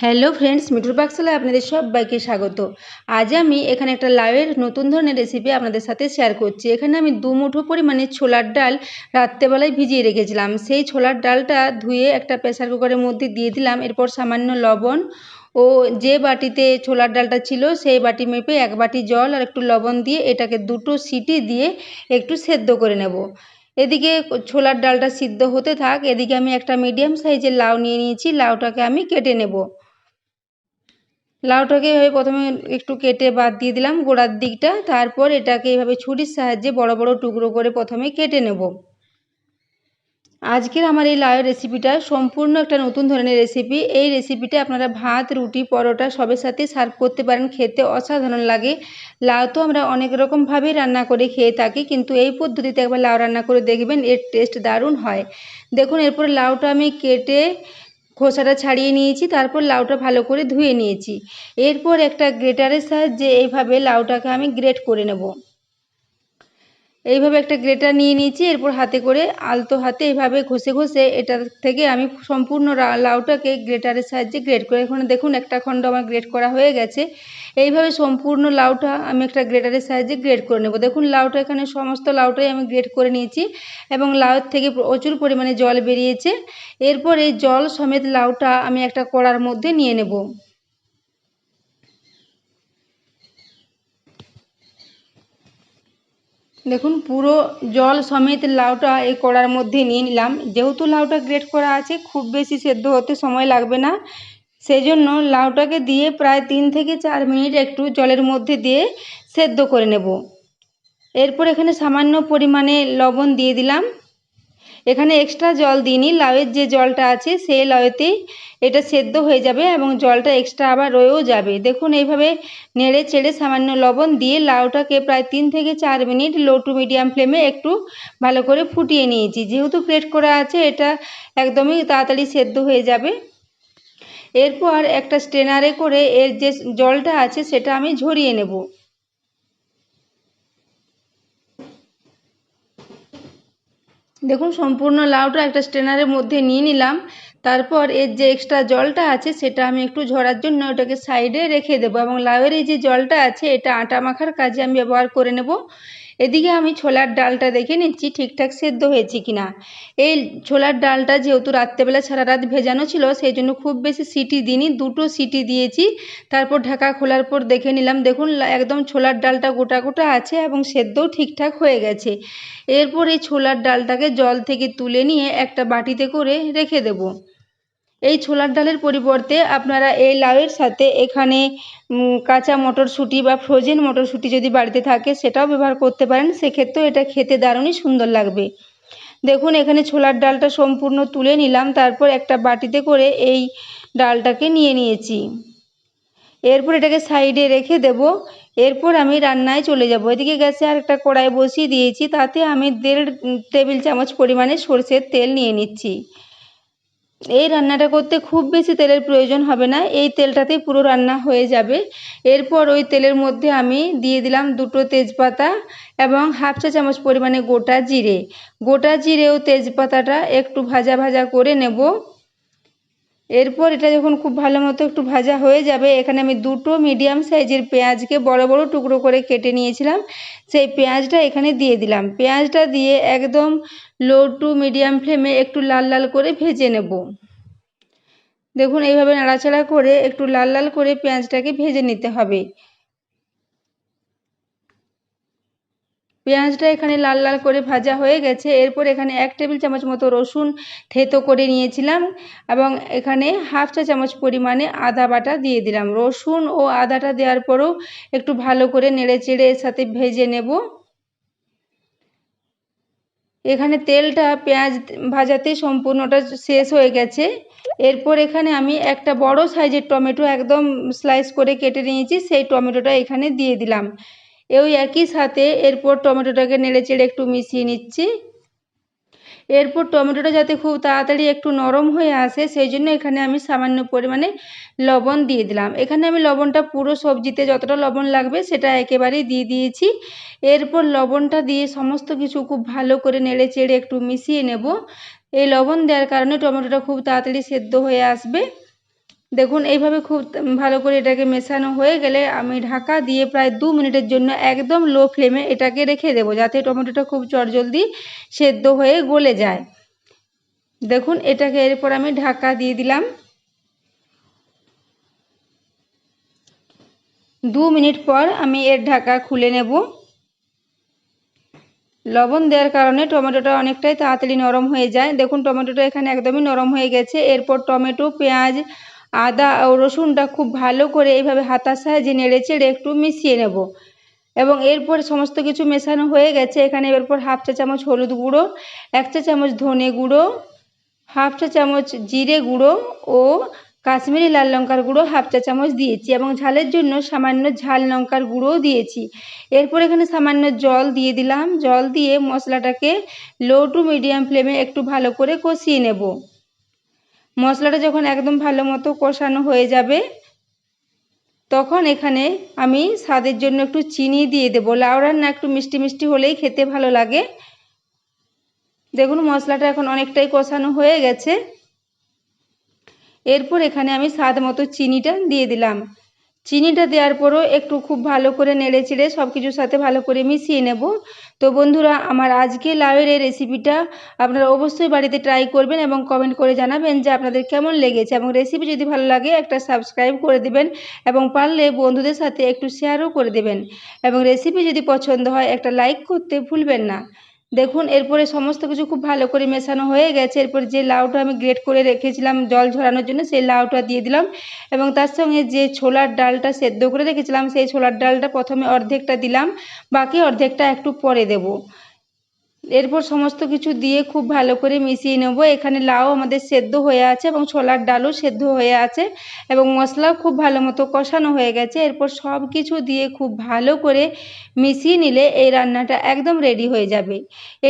Hello friends, মিঠুর পাকশালায় আপনাদের সবাইকে স্বাগত। আজ আমি এখানে একটা লাউয়ের নতুন ধরনের রেসিপি আপনাদের সাথে শেয়ার করছি। এখানে আমি দু মুঠো পরিমাণে ছোলার ডাল রাত্রেবেলায় ভিজিয়ে রেখেছিলাম। সেই ছোলার ডালটা ধুয়ে একটা প্রেসার কুকারের মধ্যে দিয়ে দিলাম। এরপর সামান্য লবণ ও যে বাটিতে ছোলার ডালটা ছিল সেই বাটি মেপে এক বাটি জল আর একটু লবণ দিয়ে এটাকে দুটো সিটি দিয়ে একটু সেদ্ধ করে নেব। এদিকে ছোলার ডালটা সিদ্ধ হতে থাক। এদিকে আমি একটা মিডিয়াম সাইজের লাউ নিয়ে নিয়েছি। লাউটাকে আমি কেটে নেব। লাউটাকে এভাবে প্রথমে একটু কেটে বাদ দিয়ে দিলাম গোড়ার দিকটা, তারপর এটাকে এভাবে ছুরির সাহায্যে বড় বড় টুকরো করে প্রথমে কেটে নেব। আজকের আমার এই লাউয়ের রেসিপিটা সম্পূর্ণ একটা নতুন ধরনের রেসিপি এই রেসিপিটা আপনারা ভাত, রুটি, পরোটা সবের সাথে সার্ভ করতে পারেন, খেতে অসাধারণ লাগে। লাউ তো আমরা অনেক রকমভাবেই রান্না করে খেয়ে থাকি, কিন্তু এই পদ্ধতিতে একবার লাউ রান্না করে দেখবেন এর টেস্ট দারুণ হয়। দেখুন, এরপর লাউটা আমি কেটে খোসাটা ছাড়িয়ে নিয়েছি, তারপর লাউটা ভালো করে ধুয়ে নিয়েছি। এরপর একটা গ্রেটারের সাহায্যে এইভাবে লাউটাকে আমি গ্রেট করে নেব। এইভাবে একটা গ্রেটার নিয়ে নিয়েছি, এরপর হাতে করে আলতো হাতে এইভাবে ঘষে ঘষে এটা থেকে আমি সম্পূর্ণ লাউটাকে গ্রেটারের সাহায্যে গ্রেট করে, এখানে দেখুন একটা খণ্ড আমার গ্রেট করা হয়ে গেছে। এইভাবে সম্পূর্ণ লাউটা আমি একটা গ্রেটারের সাহায্যে গ্রেট করে নেব। দেখুন লাউটা এখানে সমস্ত লাউটাই আমি গ্রেট করে নিয়েছি এবং লাউয়ের থেকে প্রচুর পরিমাণে জল বেরিয়েছে। এরপর এই জল সমেত লাউটা আমি একটা কড়ার মধ্যে নিয়ে নেব। দেখুন, পুরো জল সমেত লাউটা এই কড়ার মধ্যে নিয়ে নিলাম। যেহেতু লাউটা গ্রেট করা আছে, খুব বেশি সেদ্ধ হতে সময় লাগবে না। সেই জন্য লাউটাকে দিয়ে প্রায় তিন থেকে চার মিনিট একটু জলের মধ্যে দিয়ে সেদ্ধ করে নেব। এরপর এখানে সামান্য পরিমাণে লবণ দিয়ে দিলাম। এখানে এক্সট্রা জল দিইনি, লাউয়ের যে জলটা আছে সেই লাউয়েতেই এটা সেদ্ধ হয়ে যাবে এবং জলটা এক্সট্রা আবার রয়েও যাবে। দেখুন এইভাবে নেড়ে চেড়ে সামান্য লবণ দিয়ে লাউটাকে প্রায় তিন থেকে চার মিনিট লো টু মিডিয়াম ফ্লেমে একটু ভালো করে ফুটিয়ে নিয়েছি। যেহেতু প্লেট করা আছে, এটা একদমই তাড়াতাড়ি সেদ্ধ হয়ে যাবে। এরপর একটা স্ট্রেনারে করে এর যে জলটা আছে সেটা আমি ঝরিয়ে নেব। দেখুন, সম্পূর্ণ লাউটা একটা স্ট্রেনারের মধ্যে নিয়ে নিলাম। তারপর এর যে এক্সট্রা জলটা আছে, সেটা আমি একটু ঝরার জন্য ওটাকে সাইডে রেখে দেবো এবং লাউয়ের এই যে জলটা আছে, এটা আটা মাখার কাজে আমি ব্যবহার করে নেব। এদিকে আমি ছোলার ডালটা দেখে নিচ্ছি, ঠিকঠাক সেদ্ধ হয়েছে কিনা। এই ছোলার ডালটা যেহেতু রাত্রেবেলা সারা রাত ভেজানো ছিল, সেই জন্য খুব বেশি সিটি দিইনি, দুটো সিটি দিয়েছি। তারপর ঢাকা খোলার পর দেখে নিলাম, দেখুন, একদম ছোলার ডালটা গোটা গোটা আছে এবং সেদ্ধও ঠিকঠাক হয়ে গেছে। এরপর এই ছোলার ডালটাকে জল থেকে তুলে নিয়ে একটা বাটিতে করে রেখে দেবো। এই ছোলার ডালের পরিবর্তে আপনারা এই লাউয়ের সাথে এখানে কাঁচা মটরশুঁটি বা ফ্রোজেন মটরশুঁটি যদি বাড়িতে থাকে, সেটাও ব্যবহার করতে পারেন। সেক্ষেত্রেও এটা খেতে দারুণই সুন্দর লাগবে। দেখুন, এখানে ছোলার ডালটা সম্পূর্ণ তুলে নিলাম। তারপর একটা বাটিতে করে এই ডালটাকে নিয়ে নিয়েছি। এরপর এটাকে সাইডে রেখে দেব। এরপর আমি রান্নায় চলে যাব। এদিকে গ্যাসে আর একটা কড়াই বসিয়ে দিয়েছি। তাতে আমি দেড় টেবিল চামচ পরিমাণে সর্ষের তেল নিয়ে নিচ্ছি। এই রান্নাটা করতে খুব বেশি তেলের প্রয়োজন হবে না। এই তেলটাতেই পুরো রান্না হয়ে যাবে। এরপর ওই তেলের মধ্যে আমি দিয়ে দিলাম দুটো তেজপাতা এবং হাফ চা চামচ পরিমাণে গোটা জিরে। গোটা জিরে ও তেজপাতাটা একটু ভাজা ভাজা করে নেব। এরপর এটা যখন খুব ভালো মতো একটু ভাজা হয়ে যাবে, এখানে আমি দুটো মিডিয়াম সাইজের পেঁয়াজকে বড় বড় টুকরো করে কেটে নিয়েছিলাম। সেই পেঁয়াজটা এখানে দিয়ে দিলাম। পেঁয়াজটা দিয়ে একদম লো টু মিডিয়াম ফ্লেমে একটু লাল লাল করে ভেজে নেব। দেখুন, এইভাবে নাড়াচাড়া করে একটু লাল লাল করে পেঁয়াজটাকে ভেজে নিতে হবে। পেঁয়াজটা এখানে লাল লাল করে ভাজা হয়ে গেছে। এরপর এখানে এক টেবিল চামচ মতো রসুন থেতো করে নিয়েছিলাম এবং এখানে হাফ চা চামচ পরিমাণে আদা বাটা দিয়ে দিলাম। রসুন ও আদাটা দেওয়ার পরও একটু ভালো করে নেড়ে চেড়ে এর সাথে ভেজে নেব। এখানে তেলটা পেঁয়াজ ভাজাতে সম্পূর্ণটা শেষ হয়ে গেছে। এরপর এখানে আমি একটা বড় সাইজের টমেটো একদম স্লাইস করে কেটে নিয়েছি। সেই টমেটোটা এখানে দিয়ে দিলাম। ওই একই সাথে এরপর টমেটোটাকে নেড়ে চেড়ে একটু মিশিয়ে নিচ্ছি। এরপর টমেটোটা যাতে খুব তাড়াতাড়ি একটু নরম হয়ে আসে, সেই জন্য এখানে আমি সামান্য পরিমাণে লবণ দিয়ে দিলাম। এখানে আমি লবণটা পুরো সবজিতে যতটা লবণ লাগবে সেটা একেবারেই দিয়ে দিয়েছি। এরপর লবণটা দিয়ে সমস্ত কিছু খুব ভালো করে নেড়ে চেড়ে একটু মিশিয়ে নেব। এই লবণ দেওয়ার কারণে টমেটোটা খুব তাড়াতাড়ি সেদ্ধ হয়ে আসবে। দেখুন, এইভাবে খুব ভালো করে এটাকে মেশানো হয়ে গেলে আমি ঢাকা দিয়ে প্রায় দু মিনিটের জন্য একদম লো ফ্লেমে এটাকে রেখে দেবো, যাতে টমেটোটা খুব চটজলদি সেদ্ধ হয়ে গলে যায়। দেখুন, এটাকে এরপর আমি ঢাকা দিয়ে দিলাম। দু মিনিট পর আমি এর ঢাকা খুলে নেব। লবণ দেওয়ার কারণে টমেটোটা অনেকটাই তাড়াতাড়ি নরম হয়ে যায়। দেখুন, টমেটোটা এখানে একদমই নরম হয়ে গেছে। এরপর টমেটো, পেঁয়াজ আদা ও রসুনটা খুব ভালো করে এইভাবে হাতার সাহায্যে নেড়ে চেড়ে একটু মিশিয়ে নেব। এবং এরপর সমস্ত কিছু মেশানো হয়ে গেছে। এখানে এরপর হাফ চা চামচ হলুদ গুঁড়ো, এক চা চামচ ধনে গুঁড়ো, হাফ চা চামচ জিরে গুঁড়ো ও কাশ্মীরি লাল লঙ্কার গুঁড়ো হাফ চা চামচ দিয়েছি এবং ঝালের জন্য সামান্য ঝাল লঙ্কার গুঁড়োও দিয়েছি। এরপর এখানে সামান্য জল দিয়ে দিলাম। জল দিয়ে মশলাটাকে লো টু মিডিয়াম ফ্লেমে একটু ভালো করে কষিয়ে নেব। মশলাটা যখন একদম ভালো মতো কষানো হয়ে যাবে, তখন এখানে আমি স্বাদের জন্য একটু চিনি দিয়ে দেবো। লাউ রান্না একটু মিষ্টি মিষ্টি হলেই খেতে ভালো লাগে। দেখুন, মশলাটা এখন অনেকটাই কষানো হয়ে গেছে। এরপর এখানে আমি স্বাদ মতো চিনিটা দিয়ে দিলাম। চিনিটা দেওয়ার পরও একটু খুব ভালো করে নেড়ে চেড়ে সব কিছুর সাথে ভালো করে মিশিয়ে নেব। তো বন্ধুরা, আমার আজকে লাউয়ের এই রেসিপিটা আপনারা অবশ্যই বাড়িতে ট্রাই করবেন এবং কমেন্ট করে জানাবেন যে আপনাদের কেমন লেগেছে এবং রেসিপি যদি ভালো লাগে একটা সাবস্ক্রাইব করে দেবেন এবং পারলে বন্ধুদের সাথে একটু শেয়ারও করে দেবেন। এবং রেসিপি যদি পছন্দ হয়, একটা লাইক করতে ভুলবেন না। দেখুন, এরপরে সমস্ত কিছু খুব ভালো করে মেশানো হয়ে গেছে। এরপর যে লাউটা আমি গ্রেট করে রেখেছিলাম জল ঝরানোর জন্য, সেই লাউটা দিয়ে দিলাম। এবং তার সঙ্গে যে ছোলার ডালটা সেদ্ধ করে রেখেছিলাম, সেই ছোলার ডালটা প্রথমে অর্ধেকটা দিলাম, বাকি অর্ধেকটা একটু পরে দেব। এরপর সমস্ত কিছু দিয়ে খুব ভালো করে মিশিয়ে নেব। এখানে লাউ আমাদের সেদ্ধ হয়ে আছে এবং ছোলার ডালও সেদ্ধ হয়ে আছে এবং মশলাও খুব ভালো মতো কষানো হয়ে গেছে। এরপর সব কিছু দিয়ে খুব ভালো করে মিশিয়ে নিলে এই রান্নাটা একদম রেডি হয়ে যাবে।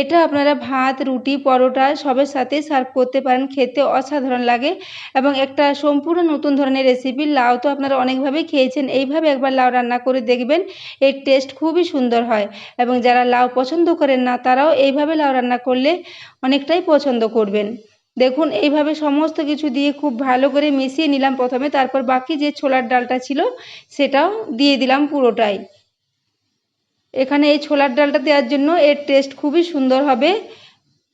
এটা আপনারা ভাত, রুটি, পরোটা সবের সাথে সার্ভ করতে পারেন, খেতে অসাধারণ লাগে এবং একটা সম্পূর্ণ নতুন ধরনের রেসিপি লাউ তো আপনারা অনেকভাবেই খেয়েছেন, এইভাবে একবার লাউ রান্না করে দেখবেন, এর টেস্ট খুবই সুন্দর হয় এবং যারা লাউ পছন্দ করেন না, তারাও এইভাবে লাউ রান্না করলে অনেকটাই পছন্দ করবেন। দেখুন, এইভাবে সমস্ত কিছু দিয়ে খুব ভালো করে মিশিয়ে নিলাম প্রথমে, তারপর বাকি যে ছোলার ডালটা ছিল সেটাও দিয়ে দিলাম পুরোটাই। এখানে এই ছোলার ডালটা দেওয়ার জন্য এর টেস্ট খুবই সুন্দর হবে।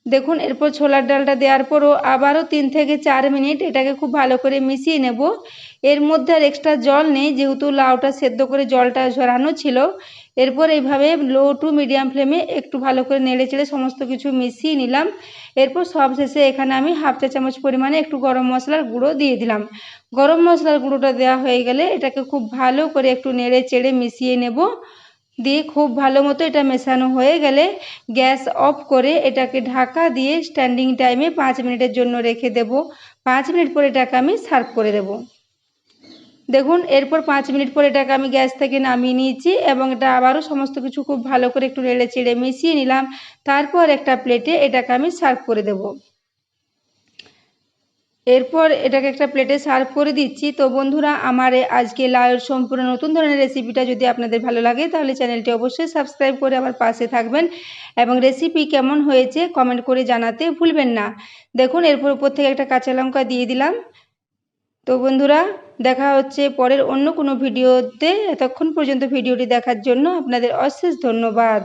দেখুন, এরপর ছোলার ডালটা দেওয়ার পরও আবারও তিন থেকে চার মিনিট এটাকে খুব ভালো করে মিশিয়ে নেব। এর মধ্যে আর এক্সট্রা জল নেই, যেহেতু লাউটা সেদ্ধ করে জলটা ঝরানো ছিল। এরপর এইভাবে লো টু মিডিয়াম ফ্লেমে একটু ভালো করে নেড়ে চেড়ে সমস্ত কিছু মিশিয়ে নিলাম। এরপর সব শেষে এখানে আমি হাফ চা চামচ পরিমাণে একটু গরম মশলার গুঁড়ো দিয়ে দিলাম। গরম মশলার গুঁড়োটা দেওয়া হয়ে গেলে এটাকে খুব ভালো করে একটু নেড়ে চেড়ে মিশিয়ে নেব। দিয়ে খুব ভালো মতো এটা মেশানো হয়ে গেলে গ্যাস অফ করে এটাকে ঢাকা দিয়ে স্ট্যান্ডিং টাইমে পাঁচ মিনিটের জন্য রেখে দেব। পাঁচ মিনিট পরে এটাকে আমি সার্ভ করে দেব। দেখুন, এরপর পাঁচ মিনিট পরে এটাকে আমি গ্যাস থেকে নামিয়ে নিয়েছি এবং এটা আবারও সমস্ত কিছু খুব ভালো করে একটু নেড়ে চেড়ে মিশিয়ে নিলাম। তারপর একটা প্লেটে এটাকে আমি সার্ভ করে দেবো। এরপর এটাকে একটা প্লেটে সার্ভ করে দিচ্ছি। তো বন্ধুরা, আমার আজকে লাউয়ের সম্পূর্ণ নতুন ধরনের রেসিপিটা যদি আপনাদের ভালো লাগে, তাহলে চ্যানেলটি অবশ্যই সাবস্ক্রাইব করে আমার পাশে থাকবেন এবং রেসিপি কেমন হয়েছে কমেন্ট করে জানাতে ভুলবেন না। দেখুন, এরপর উপর থেকে একটা কাঁচা লঙ্কা দিয়ে দিলাম। তো বন্ধুরা, দেখা হচ্ছে পরের অন্য কোনো ভিডিওতে এতক্ষণ পর্যন্ত ভিডিওটি দেখার জন্য আপনাদের অশেষ ধন্যবাদ।